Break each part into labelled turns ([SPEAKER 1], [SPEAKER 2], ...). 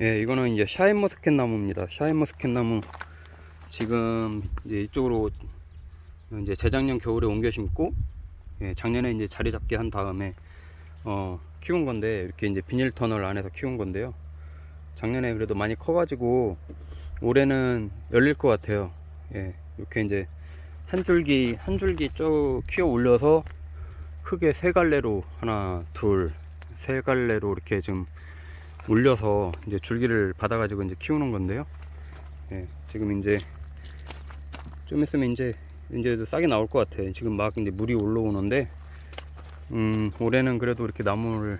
[SPEAKER 1] 예, 이거는 이제 샤인머스켓 나무입니다. 샤인머스켓 나무 지금 이제 이쪽으로 이제 재작년 겨울에 옮겨 심고 예, 작년에 이제 자리 잡게 한 다음에 어, 키운 건데 이렇게 이제 비닐 터널 안에서 키운 건데요. 작년에 그래도 많이 커가지고 올해는 열릴 것 같아요. 예, 이렇게 이제 한 줄기 한 줄기 쭉 키워 올려서 크게 세 갈래로 하나 둘 세 갈래로 이렇게 좀 올려서 이제 줄기를 받아가지고 이제 키우는 건데요. 예, 지금 이제 좀 있으면 이제 이제 싹이 나올 것 같아. 지금 막 이제 물이 올라오는데, 음, 올해는 그래도 이렇게 나무를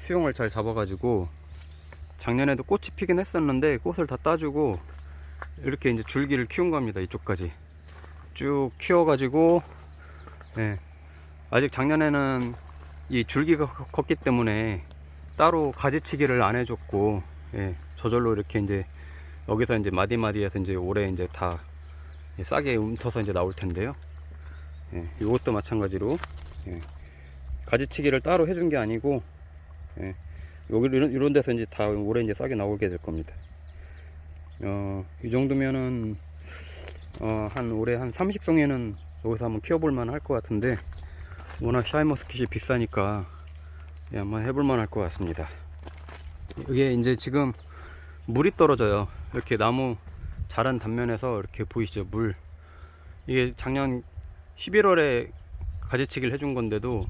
[SPEAKER 1] 수용을 잘 잡아가지고 작년에도 꽃이 피긴 했었는데 꽃을 다 따주고 이렇게 이제 줄기를 키운 겁니다. 이쪽까지 쭉 키워가지고, 예, 아직 작년에는 이 줄기가 컸- 컸기 때문에 따로 가지치기를 안 해줬고 예, 저절로 이렇게 이제 여기서 이제 마디마디에서 이제 올해 이제 다 싹에 움터서 이제 나올 텐데요. 예, 이것도 마찬가지로 예, 가지치기를 따로 해준 게 아니고 예, 여기 이런, 이런 데서 이제 다 올해 이제 싹이 나오게 될 겁니다. 어, 이 정도면은 어, 한 올해 한 30송이는 여기서 한번 키워볼 만 할 것 같은데 워낙 샤이머스킷이 비싸니까 예, 한번 해볼만 할 것 같습니다. 이게 이제 지금 물이 떨어져요. 이렇게 나무 자란 단면에서 이렇게 보이시죠? 물. 이게 작년 11월에 가지치기를 해준 건데도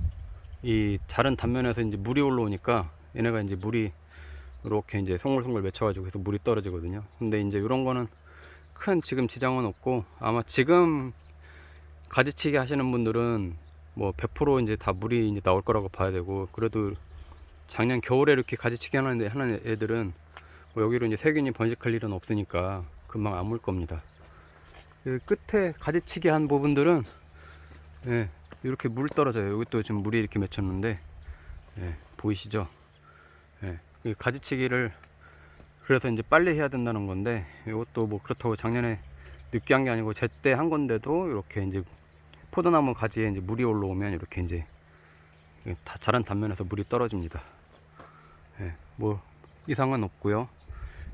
[SPEAKER 1] 이 자란 단면에서 이제 물이 올라오니까 얘네가 이제 물이 이렇게 이제 송글송글 맺혀가지고 해서 물이 떨어지거든요. 근데 이제 이런 거는 큰 지금 지장은 없고 아마 지금 가지치기 하시는 분들은 뭐 100% 이제 다 물이 이제 나올 거라고 봐야 되고 그래도 작년 겨울에 이렇게 가지치기 하는 애- 하는 애들은 뭐 여기로 이제 세균이 번식할 일은 없으니까 금방 안 물 겁니다. 그 끝에 가지치기 한 부분들은 예, 이렇게 물 떨어져요. 여기 또 지금 물이 이렇게 맺혔는데 예, 보이시죠? 예, 이 가지치기를 그래서 이제 빨리 해야 된다는 건데 이것도 뭐 그렇다고 작년에 늦게 한 게 아니고 제때 한 건데도 이렇게 이제 포도나무 가지에 이제 물이 올라오면 이렇게 이제 다 자란 단면에서 물이 떨어집니다. 예, 뭐 이상은 없고요.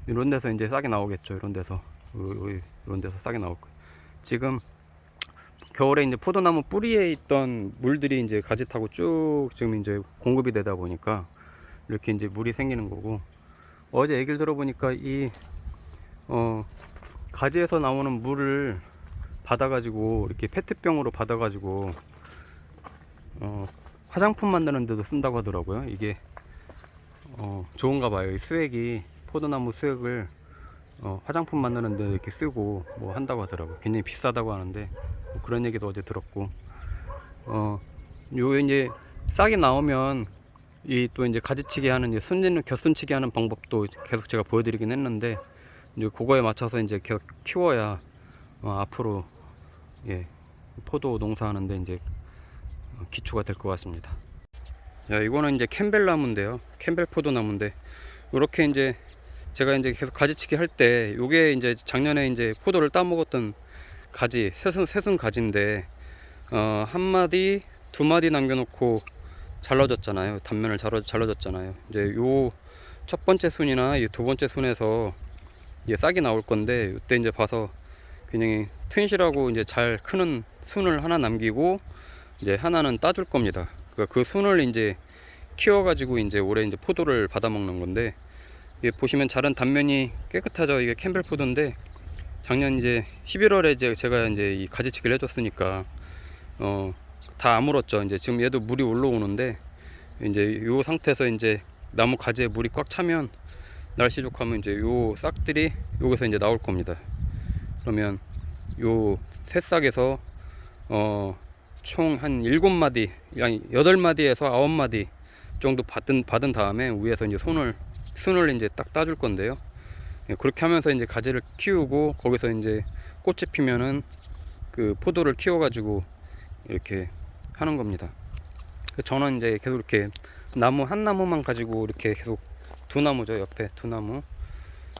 [SPEAKER 1] 이런 데서 이제 싹이 나오겠죠. 이런 데서 이런 데서 싹이 나올 거예요. 지금 겨울에 이제 포도나무 뿌리에 있던 물들이 이제 가지 타고 쭉 지금 이제 공급이 되다 보니까 이렇게 이제 물이 생기는 거고 어제 얘기를 들어보니까 이 어, 가지에서 나오는 물을 받아가지고 이렇게 페트병으로 받아가지고 어, 화장품 만드는 데도 쓴다고 하더라고요. 이게 어, 좋은가 봐요. 이 수액이 포도나무 수액을 어, 화장품 만드는 데 이렇게 쓰고 뭐 한다고 하더라고요. 굉장히 비싸다고 하는데 뭐 그런 얘기도 어제 들었고 어, 요 이제 싹이 나오면 이 또 이제 가지치기 하는 이제 순진을 곁순치기 하는 방법도 계속 제가 보여드리긴 했는데 이제 그거에 맞춰서 이제 키워야 어, 앞으로 예 포도 농사하는데 이제 어, 기초가 될 것 같습니다. 야 이거는 이제 캠벨 나무인데요. 캠벨 포도 나무인데 이렇게 이제 제가 이제 계속 가지치기 할때 요게 이제 작년에 이제 포도를 따 먹었던 가지 새순 새순 가지인데 어, 한 마디 두 마디 남겨놓고 잘라졌잖아요. 단면을 잘라, 잘라졌잖아요. 이제 요 첫 번째 순이나 이 두 번째 순에서 이제 싹이 나올 건데 이때 이제 봐서 굉장히 튼실하고 이제 잘 크는 순을 하나 남기고 이제 하나는 따줄 겁니다. 그러니까 그 순을 이제 키워가지고 이제 올해 이제 포도를 받아 먹는 건데 이게 보시면 자란 단면이 깨끗하죠. 이게 캠벨 포도인데 작년 이제 11월에 이제 제가 이제 이 가지치기를 해줬으니까 어 다 아물었죠. 이제 지금 얘도 물이 올라오는데 이제 요 상태에서 이제 나무 가지에 물이 꽉 차면 날씨 좋고 하면 이제 요 싹들이 여기서 이제 나올 겁니다. 그러면 요 새싹에서 어 총한 일곱 마디, 아니 여덟 마디에서 아홉 마디 정도 받은 받은 다음에 위에서 이제 손을 순을 이제 딱 따줄 건데요. 예, 그렇게 하면서 이제 가지를 키우고 거기서 이제 꽃이 피면은 그 포도를 키워가지고 이렇게 하는 겁니다. 그 저는 이제 계속 이렇게 나무 한 나무만 가지고 이렇게 계속 두 나무죠 옆에 두 나무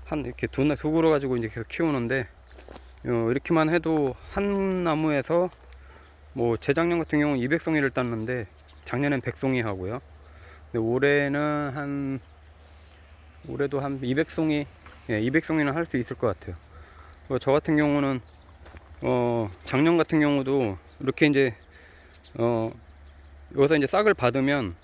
[SPEAKER 1] 한 이렇게 두, 나- 두 그루 가지고 이제 계속 키우는데 어, 이렇게만 해도 한 나무에서 뭐 재작년 같은 경우는 200송이를 땄는데 작년엔 100송이 하고요. 근데 올해는 한 올해도 한 200송이, 예, 200송이는 할 수 있을 것 같아요. 어, 저 같은 경우는, 어, 작년 같은 경우도 이렇게 이제, 어, 여기서 이제 싹을 받으면,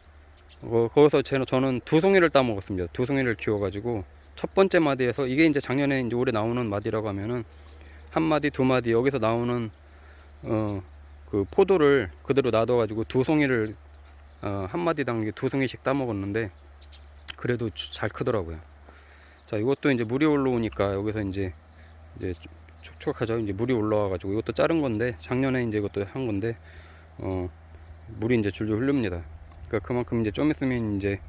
[SPEAKER 1] 어, 거기서 제, 저는 두 송이를 따 먹었습니다. 두 송이를 키워가지고, 첫 번째 마디에서, 이게 이제 작년에 이제 올해 나오는 마디라고 하면은, 한 마디, 두 마디, 여기서 나오는, 어, 그 포도를 그대로 놔둬가지고 두 송이를, 어, 한 마디당 두 송이씩 따 먹었는데, 그래도 주- 잘 크더라고요. 자, 이것도 이제 물이 올라오니까 여기서 이제 이제 좀 촉촉하죠. 이제 물이 올라와가지고 이것도 자른 건데 작년에 이제 이것도 한 건데 어 물이 이제 줄줄 흐릅니다. 그러니까 그만큼 이제 좀 있으면 이제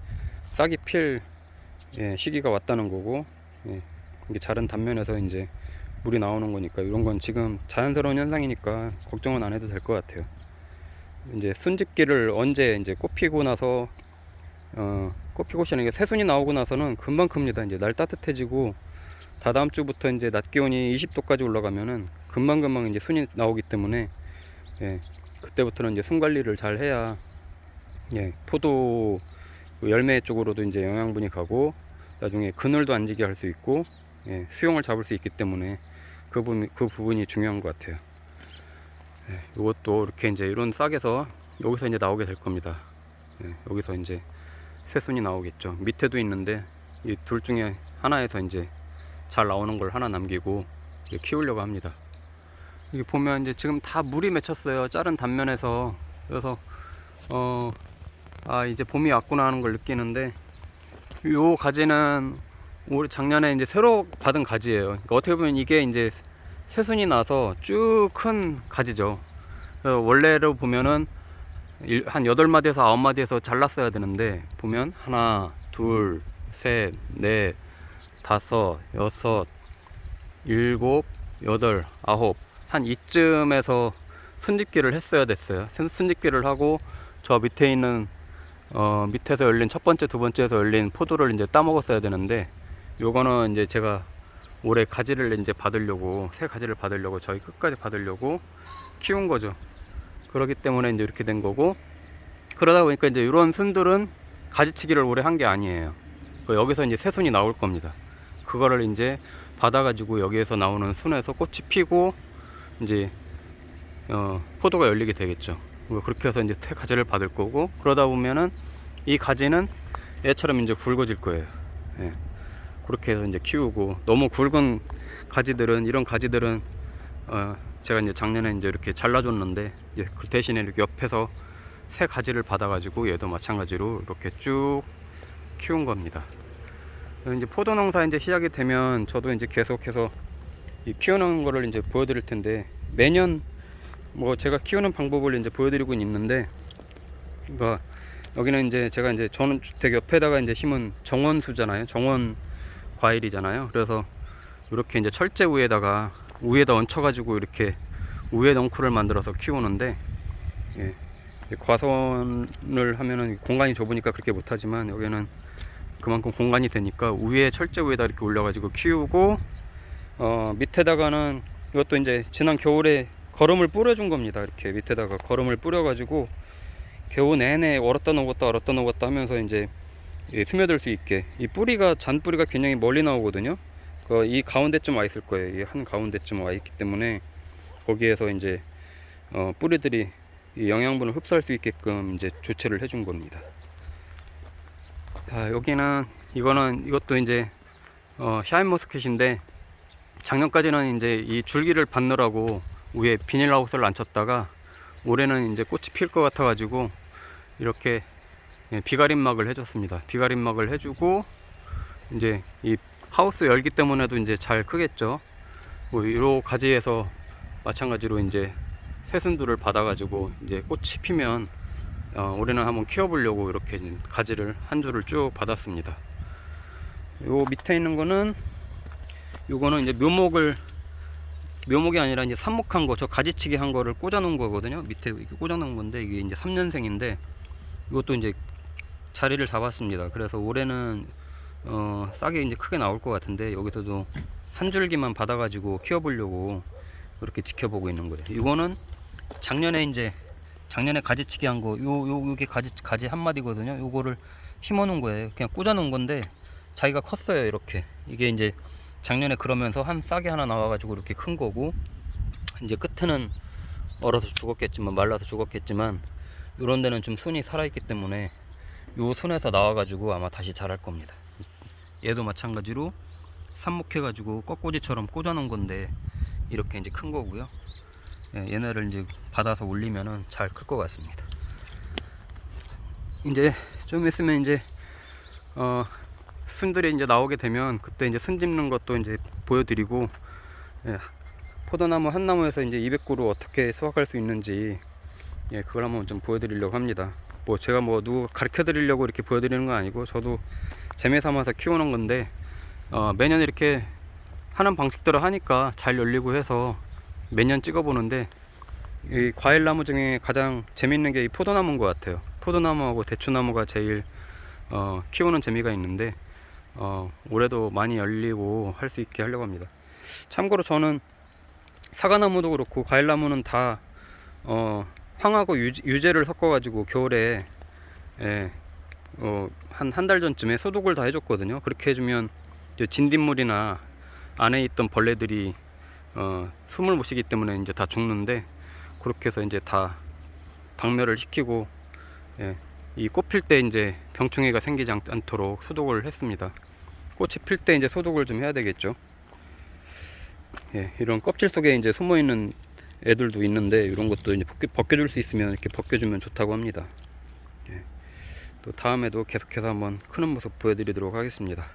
[SPEAKER 1] 싹이 필 예, 시기가 왔다는 거고 예, 이게 자른 단면에서 이제 물이 나오는 거니까 이런 건 지금 자연스러운 현상이니까 걱정은 안 해도 될 것 같아요. 이제 순집기를 언제 이제 꽃피고 나서 어, 꽃피고 시는 게 새순이 나오고 나서는 금방 큽니다. 이제 날 따뜻해지고 다다음 주부터 이제 낮 기온이 20도까지 올라가면은 금방 금방 이제 순이 나오기 때문에 예, 그때부터는 이제 순 관리를 잘 해야 예, 포도 그 열매 쪽으로도 이제 영양분이 가고 나중에 그늘도 안 지게 할 수 있고 예, 수용을 잡을 수 있기 때문에 그 부분 그 부분이 중요한 것 같아요. 예, 이것도 이렇게 이제 이런 싹에서 여기서 이제 나오게 될 겁니다. 예, 여기서 이제 새순이 나오겠죠. 밑에도 있는데 이 둘 중에 하나에서 이제 잘 나오는 걸 하나 남기고 키우려고 합니다. 여기 보면 이제 지금 다 물이 맺혔어요. 자른 단면에서 그래서 어 아 이제 봄이 왔구나 하는 걸 느끼는데 요 가지는 올해 작년에 이제 새로 받은 가지예요. 그러니까 어떻게 보면 이게 이제 새순이 나서 쭉 큰 가지죠. 어, 원래로 보면은 일- 한 8마디에서 9마디에서 잘랐어야 되는데 보면 하나 둘 셋 넷 다섯 여섯 일곱 여덟 아홉 한 이쯤에서 순집기를 했어야 됐어요 순- 순집기를 하고 저 밑에 있는 어 밑에서 열린 첫 번째 두 번째에서 열린 포도를 이제 따 먹었어야 되는데 요거는 이제 제가 올해 가지를 이제 받으려고 새 가지를 받으려고 저희 끝까지 받으려고 키운 거죠 그렇기 때문에 이제 이렇게 된 거고 그러다 보니까 이제 이런 순들은 가지치기를 오래 한 게 아니에요. 그 여기서 이제 새순이 나올 겁니다. 그거를 이제 받아가지고 여기에서 나오는 순에서 꽃이 피고 이제 어, 포도가 열리게 되겠죠. 뭐 그렇게 해서 이제 새 가지를 받을 거고 그러다 보면은 이 가지는 얘처럼 이제 굵어질 거예요. 예. 그렇게 해서 이제 키우고 너무 굵은 가지들은 이런 가지들은 어, 제가 이제 작년에 이제 이렇게 잘라줬는데 이제 그 대신에 이렇게 옆에서 새 가지를 받아가지고 얘도 마찬가지로 이렇게 쭉 키운 겁니다. 이제 포도 농사 이제 시작이 되면 저도 이제 계속해서 이 키우는 거를 이제 보여드릴 텐데 매년 뭐 제가 키우는 방법을 이제 보여드리고 있는데 그러니까 여기는 이제 제가 이제 저는 주택 옆에다가 이제 심은 정원수잖아요. 정원 과일이잖아요. 그래서 이렇게 이제 철제 우에다가 우에다 얹혀가지고 이렇게 우에 넝쿨을 만들어서 키우는데 예, 과선을 하면은 공간이 좁으니까 그렇게 못하지만 여기는 그만큼 공간이 되니까 위에 철제 위에다 이렇게 올려가지고 키우고 어 밑에다가는 이것도 이제 지난 겨울에 거름을 뿌려준 겁니다 이렇게 밑에다가 거름을 뿌려가지고 겨우 내내 얼었다 녹았다 얼었다 녹았다 하면서 이제 예, 스며들 수 있게. 이 뿌리가 잔 뿌리가 굉장히 멀리 나오거든요. 그 이 가운데쯤 와 있을 거예요. 이 한 가운데쯤 와 있기 때문에 거기에서 이제 어, 뿌리들이 이 영양분을 흡수할 수 있게끔 이제 조치를 해준 겁니다. 자, 여기는 이거는 이것도 이제 어, 샤인머스켓인데 작년까지는 이제 이 줄기를 받느라고 위에 비닐하우스를 안 쳤다가 올해는 이제 꽃이 필 것 같아 가지고 이렇게 예, 비가림막을 해줬습니다. 비가림막을 해주고 이제 이 하우스 열기 때문에도 이제 잘 크겠죠. 뭐 이로 가지에서 마찬가지로 이제 새순들을 받아가지고 이제 꽃이 피면 어, 올해는 한번 키워보려고 이렇게 가지를 한 줄을 쭉 받았습니다. 요 밑에 있는 거는 요거는 이제 묘목을 묘목이 아니라 이제 삽목한 거, 저 가지치기 한 거를 꽂아 놓은 거거든요. 밑에 이렇게 꽂아 놓은 건데 이게 이제 3년생인데 이것도 이제 자리를 잡았습니다. 그래서 올해는 어, 싹이 이제 크게 나올 것 같은데 여기서도 한 줄기만 받아가지고 키워보려고 그렇게 지켜보고 있는 거예요. 이거는 작년에 이제 작년에 가지치기 한 거, 요, 요, 요게 가지, 가지 한 마디거든요. 요거를 심어 놓은 거예요. 그냥 꽂아 놓은 건데 자기가 컸어요 이렇게 이게 이제 작년에 그러면서 한 싹이 하나 나와가지고 이렇게 큰 거고 이제 끝에는 얼어서 죽었겠지만 말라서 죽었겠지만 이런 데는 좀 순이 살아있기 때문에 요 순에서 나와가지고 아마 다시 자랄 겁니다. 얘도 마찬가지로 삽목해가지고 꺾꽂이처럼 꽂아놓은 건데 이렇게 이제 큰 거고요. 예, 얘네를 이제 받아서 올리면은 잘 클 것 같습니다. 이제 좀 있으면 이제 어 순들이 이제 나오게 되면 그때 이제 순 짚는 것도 이제 보여드리고 예, 포도나무 한 나무에서 이제 200그루 어떻게 수확할 수 있는지 예, 그걸 한번 좀 보여드리려고 합니다. 뭐 제가 뭐 누구 가르쳐 드리려고 이렇게 보여드리는 건 아니고 저도 재미 삼아서 키우는 건데 어, 매년 이렇게 하는 방식대로 하니까 잘 열리고 해서 매년 찍어보는데 이 과일 나무 중에 가장 재밌는 게 이 포도나무인 것 같아요. 포도나무하고 대추나무가 제일 어, 키우는 재미가 있는데 어, 올해도 많이 열리고 할 수 있게 하려고 합니다. 참고로 저는 사과나무도 그렇고 과일나무는 다 어, 황하고 유제, 유제 를 섞어가지고 겨울에 예, 어, 한한 달 전쯤에 소독을 다 해줬거든요. 그렇게 해주면 진딧물이나 안에 있던 벌레들이 어, 숨을 못 쉬기 때문에 이제 다 죽는데 그렇게 해서 이제 다 박멸을 시키고 예, 이 꽃필 때 이제 병충해가 생기지 않, 않도록 소독을 했습니다. 꽃이 필 때 이제 소독을 좀 해야 되겠죠. 예, 이런 껍질 속에 이제 숨어 있는 애들도 있는데 이런 것도 이제 벗겨, 벗겨 줄 수 있으면 이렇게 벗겨주면 좋다고 합니다. 예, 또 다음에도 계속해서 한번 크는 모습 보여드리도록 하겠습니다.